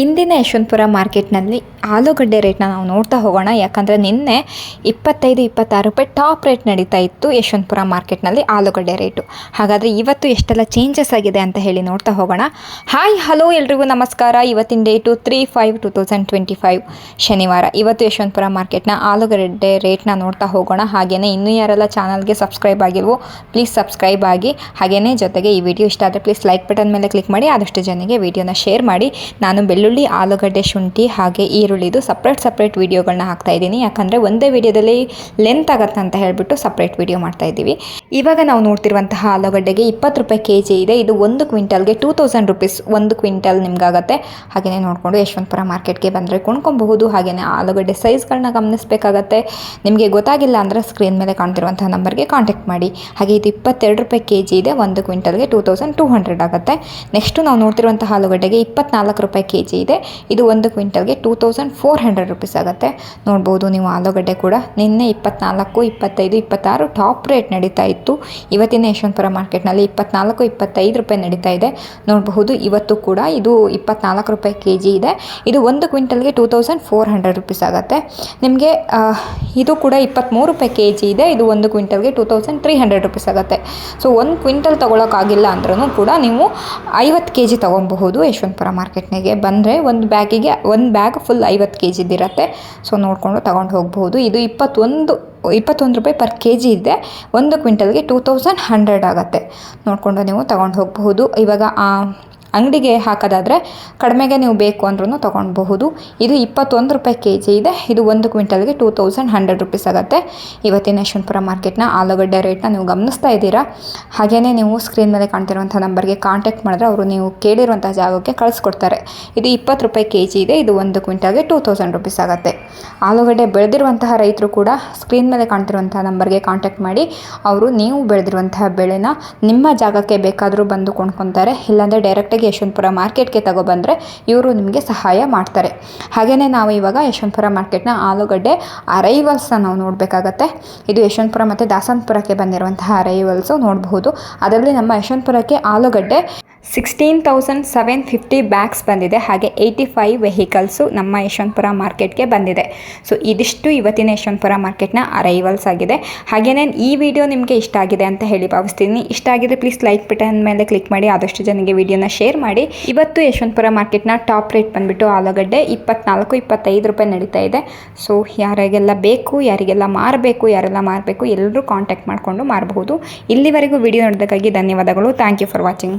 ಇಂದಿನ ಯಶವಂತಪುರ ಮಾರ್ಕೆಟ್ನಲ್ಲಿ ಆಲೂಗಡ್ಡೆ ರೇಟ್ನ ನಾವು ನೋಡ್ತಾ ಹೋಗೋಣ. ಯಾಕಂದರೆ ನಿನ್ನೆ ಇಪ್ಪತ್ತೈದು, ಇಪ್ಪತ್ತಾರು ರೂಪಾಯಿ ಟಾಪ್ ರೇಟ್ ನಡೀತಾ ಇತ್ತು ಯಶವಂತಪುರ ಮಾರ್ಕೆಟ್ನಲ್ಲಿ ಆಲೂಗಡ್ಡೆ ರೇಟು. ಹಾಗಾದರೆ ಇವತ್ತು ಎಷ್ಟೆಲ್ಲ ಚೇಂಜಸ್ ಆಗಿದೆ ಅಂತ ಹೇಳಿ ನೋಡ್ತಾ ಹೋಗೋಣ. ಹಾಯ್, ಹಲೋ ಎಲ್ರಿಗೂ ನಮಸ್ಕಾರ. ಇವತ್ತಿನ date three five two thousand twenty five ಶನಿವಾರ. ಇವತ್ತು ಯಶವಂತಪುರ ಮಾರ್ಕೆಟ್ನ ಆಲೂಗಡ್ಡೆ ರೇಟ್ನ ನೋಡ್ತಾ ಹೋಗೋಣ. ಹಾಗೆಯೇ ಇನ್ನೂ ಯಾರೆಲ್ಲ ಚಾನಲ್ಗೆ ಸಬ್ಸ್ಕ್ರೈಬ್ ಆಗಿಲ್ವೋ, ಪ್ಲೀಸ್ ಸಬ್ಸ್ಕ್ರೈಬ್ ಆಗಿ. ಹಾಗೆಯೇ ಜೊತೆಗೆ ಈ ವಿಡಿಯೋ ಇಷ್ಟ ಆದರೆ ಪ್ಲೀಸ್ ಲೈಕ್ ಬಟನ್ ಮೇಲೆ ಕ್ಲಿಕ್ ಮಾಡಿ, ಆದಷ್ಟು ಜನರಿಗೆ ವಿಡಿಯೋನ ಶೇರ್ ಮಾಡಿ. ನಾನು ಬೆಳ್ಳುಳ್ಳಿ, ಆಲೂಗಡ್ಡೆ, ಶುಂಠಿ ಹಾಗೆ ಈರುಳ್ಳಿದು ಸಪ್ರೇಟ್ ಸಪ್ರೇಟ್ ವೀಡಿಯೋಗಳನ್ನ ಹಾಕ್ತಾ ಇದ್ದೀನಿ. ಯಾಕಂದರೆ ಒಂದೇ ವಿಡಿಯೋದಲ್ಲಿ ಲೆಂತ್ ಆಗುತ್ತೆ ಅಂತ ಹೇಳಿಬಿಟ್ಟು ಸಪ್ರೇಟ್ ವೀಡಿಯೋ ಮಾಡ್ತಾ ಇದ್ದೀವಿ. ಇವಾಗ ನಾವು ನೋಡ್ತಿರುವಂತಹ ಆಲೂಗಡ್ಡೆಗೆ ಇಪ್ಪತ್ತು ರೂಪಾಯಿ ಕೆ ಜಿ ಇದೆ. ಇದು ಒಂದು ಕ್ವಿಂಟಲ್ಗೆ ಟೂ ತೌಸಂಡ್ ರುಪೀಸ್ ಒಂದು ಕ್ವಿಂಟಲ್ ನಿಮ್ಗಾಗತ್ತೆ. ಹಾಗೆಯೇ ನೋಡಿಕೊಂಡು ಯಶವಂತಪುರ ಮಾರ್ಕೆಟ್ಗೆ ಬಂದರೆ ಕೊಂಡ್ಕೊಬಹುದು. ಹಾಗೆಯೇ ಆಲೂಗಡ್ಡೆ ಸೈಜ್ಗಳನ್ನ ಗಮನಿಸಬೇಕಾಗತ್ತೆ. ನಿಮಗೆ ಗೊತ್ತಾಗಿಲ್ಲ ಅಂದರೆ ಸ್ಕ್ರೀನ್ ಮೇಲೆ ಕಾಣ್ತಿರುವಂತಹ ನಂಬರ್ಗೆ ಕಾಂಟ್ಯಾಕ್ಟ್ ಮಾಡಿ. ಹಾಗೆ ಇದು ಇಪ್ಪತ್ತೆರಡು ರೂಪಾಯಿ ಕೆ ಜಿ ಇದೆ. ಒಂದು ಕ್ವಿಂಟಲ್ಗೆ ಟೂ ತೌಸಂಡ್ ಟೂ ಹಂಡ್ರೆಡ್ ಆಗುತ್ತೆ. ನೆಕ್ಸ್ಟು ನಾವು ನೋಡ್ತಿರುವಂತಹ ಆಲೂಗಡ್ಡೆಗೆ ಇಪ್ಪತ್ನಾಲ್ಕು ರೂಪಾಯಿ ಕೆ ಇದೆ. ಇದು ಒಂದು ಕ್ವಿಂಟಲ್ಗೆ two thousand four hundred rupees ಆಗುತ್ತೆ. ನೋಡ್ಬೋದು ನೀವು ಆಲೂಗಡ್ಡೆ ಕೂಡ ನಿನ್ನೆ ಇಪ್ಪತ್ನಾಲ್ಕು, ಇಪ್ಪತ್ತೈದು, ಇಪ್ಪತ್ತಾರು ಟಾಪ್ ರೇಟ್ ನಡೀತಾ ಇತ್ತು. ಇವತ್ತಿನ ಯಶವಂತಪುರ ಮಾರ್ಕೆಟ್ನಲ್ಲಿ ಇಪ್ಪತ್ನಾಲ್ಕು, ಇಪ್ಪತ್ತೈದು ರೂಪಾಯಿ ನಡೀತಾ ಇದೆ. ನೋಡಬಹುದು ಇವತ್ತು ಕೂಡ ಇದು ಇಪ್ಪತ್ನಾಲ್ಕು ರೂಪಾಯಿ ಕೆ ಜಿ ಇದೆ. ಇದು ಒಂದು ಕ್ವಿಂಟಲ್ಗೆ two thousand four hundred rupees ಆಗುತ್ತೆ. ನಿಮಗೆ ಇದು ಕೂಡ ಇಪ್ಪತ್ತ್ಮೂರು ರೂಪಾಯಿ ಕೆ ಜಿ ಇದೆ. ಇದು ಒಂದು ಕ್ವಿಂಟಲ್ಗೆ two thousand three hundred rupees ಆಗುತ್ತೆ. ಸೊ, ಒಂದು ಕ್ವಿಂಟಲ್ ತೊಗೊಳಕ್ಕಾಗಿಲ್ಲ ಅಂದ್ರೂ ಕೂಡ ನೀವು ಐವತ್ತು ಕೆ ಜಿ ತೊಗೊಬಹುದು ಯಶವಂತಪುರ ಮಾರ್ಕೆಟ್ನಿಗೆ. ಬಂದರೆ ಒಂದು ಬ್ಯಾಗಿಗೆ, ಒಂದು ಬ್ಯಾಗ್ ಫುಲ್ ಐವತ್ತು ಕೆ ಜಿದಿರುತ್ತೆ ಸೊ ನೋಡಿಕೊಂಡು ತಗೊಂಡು ಹೋಗ್ಬೋದು. ಇದು ಇಪ್ಪತ್ತೊಂದು ಇಪ್ಪತ್ತೊಂದು ರೂಪಾಯಿ ಪರ್ ಕೆ ಜಿ ಇದೆ. ಒಂದು ಕ್ವಿಂಟಲ್ಗೆ ಟೂ ತೌಸಂಡ್ ಹಂಡ್ರೆಡ್ ಆಗುತ್ತೆ. ನೋಡಿಕೊಂಡು ನೀವು ತಗೊಂಡು ಹೋಗಬಹುದು ಇವಾಗ ಅಂಗಡಿಗೆ ಹಾಕೋದಾದರೆ ಕಡಿಮೆಗೆ ನೀವು ಬೇಕು ಅಂದ್ರೂ ತೊಗೊಳ್ಬಹುದು ಇದು ಇಪ್ಪತ್ತೊಂದು ರೂಪಾಯಿ ಕೆ ಜಿ ಇದೆ. ಇದು ಒಂದು ಕ್ವಿಂಟಲ್ಗೆ ಟೂ ತೌಸಂಡ್ ಹಂಡ್ರೆಡ್ ರುಪೀಸ್ ಆಗುತ್ತೆ. ಇವತ್ತಿನ ಯಶವಂತಪುರ ಮಾರ್ಕೆಟ್ನ ಆಲೂಗಡ್ಡೆ ರೇಟ್ನ ನೀವು ಗಮನಿಸ್ತಾ ಇದ್ದೀರಾ? ಹಾಗೆಯೇ ನೀವು ಸ್ಕ್ರೀನ್ ಮೇಲೆ ಕಾಣ್ತಿರುವಂಥ ನಂಬರ್ಗೆ ಕಾಂಟ್ಯಾಕ್ಟ್ ಮಾಡಿದ್ರೆ ಅವರು ನೀವು ಕೇಳಿರುವಂಥ ಜಾಗಕ್ಕೆ ಕಳಿಸ್ಕೊಡ್ತಾರೆ. ಇದು ಇಪ್ಪತ್ತು ರೂಪಾಯಿ ಕೆ ಜಿ ಇದೆ. ಇದು ಒಂದು ಕ್ವಿಂಟಲ್ಗೆ ಟೂ ತೌಸಂಡ್ ರುಪೀಸ್ ಆಗುತ್ತೆ. ಆಲೂಗಡ್ಡೆ ಬೆಳೆದಿರುವಂತಹ ರೈತರು ಕೂಡ ಸ್ಕ್ರೀನ್ ಮೇಲೆ ಕಾಣ್ತಿರುವಂಥ ನಂಬರ್ಗೆ ಕಾಂಟ್ಯಾಕ್ಟ್ ಮಾಡಿ ಅವರು ನೀವು ಬೆಳೆದಿರುವಂತಹ ಬೆಳೆನ ನಿಮ್ಮ ಜಾಗಕ್ಕೆ ಬೇಕಾದರೂ ಬಂದು ಕೊಂಡ್ಕೊತಾರೆ. ಇಲ್ಲಾಂದರೆ ಡೈರೆಕ್ಟಾಗಿ ಯಶವಂತಪುರ ಮಾರ್ಕೆಟ್ಗೆ ತಗೊಬಂದರೆ ಇವರು ನಿಮಗೆ ಸಹಾಯ ಮಾಡ್ತಾರೆ. ಹಾಗೆಯೇ ನಾವು ಇವಾಗ ಯಶವಂತಪುರ ಮಾರ್ಕೆಟ್ನ ಆಲೂಗಡ್ಡೆ ಅರೈವಲ್ಸ್ನ ನಾವು ನೋಡಬೇಕಾಗತ್ತೆ. ಇದು ಯಶವಂತಪುರ ಮತ್ತು ದಾಸನಪುರಕ್ಕೆ ಬಂದಿರುವಂತಹ ಅರೈವಲ್ಸು ನೋಡಬಹುದು. ಅದರಲ್ಲಿ ನಮ್ಮ ಯಶವಂತಪುರಕ್ಕೆ ಆಲೂಗಡ್ಡೆ sixteen thousand seven fifty bags ಬಂದಿದೆ. ಹಾಗೆ ಏಯ್ಟಿ ಫೈವ್ ವೆಹಿಕಲ್ಸು ನಮ್ಮ ಯಶವಂತಪುರ ಮಾರ್ಕೆಟ್ಗೆ ಬಂದಿದೆ. ಸೊ ಇದಿಷ್ಟು ಇವತ್ತಿನ ಯಶವಂತಪುರ ಮಾರ್ಕೆಟ್ನ ಅರೈವಲ್ಸ್ ಆಗಿದೆ. ಹಾಗೆಯೇ ಈ ವಿಡಿಯೋ ನಿಮಗೆ ಇಷ್ಟ ಆಗಿದೆ ಅಂತ ಹೇಳಿ ಭಾವಿಸ್ತೀನಿ. ಇಷ್ಟ ಆಗಿದೆ ಪ್ಲೀಸ್ ಲೈಕ್ ಬಟನ್ ಮೇಲೆ ಕ್ಲಿಕ್ ಮಾಡಿ, ಆದಷ್ಟು ಜನಗೆ ವಿಡಿಯೋನ ಶೇರ್ ಮಾಡಿ. ಇವತ್ತು ಯಶವಂತಪುರ ಮಾರ್ಕೆಟ್ನ ಟಾಪ್ ರೇಟ್ ಬಂದುಬಿಟ್ಟು ಆಲೂಗಡ್ಡೆ ಇಪ್ಪತ್ನಾಲ್ಕು, ಇಪ್ಪತ್ತೈದು ರೂಪಾಯಿ ನಡೀತಾ ಇದೆ. ಸೊ ಯಾರಿಗೆಲ್ಲ ಬೇಕು, ಯಾರಿಗೆಲ್ಲ ಮಾರಬೇಕು, ಯಾರೆಲ್ಲ ಮಾರಬೇಕು ಎಲ್ಲರೂ ಕಾಂಟ್ಯಾಕ್ಟ್ ಮಾಡಿಕೊಂಡು ಮಾರಬಹುದು. ಇಲ್ಲಿವರೆಗೂ ವಿಡಿಯೋ ನೋಡೋದಕ್ಕಾಗಿ ಧನ್ಯವಾದಗಳು. Thank you for watching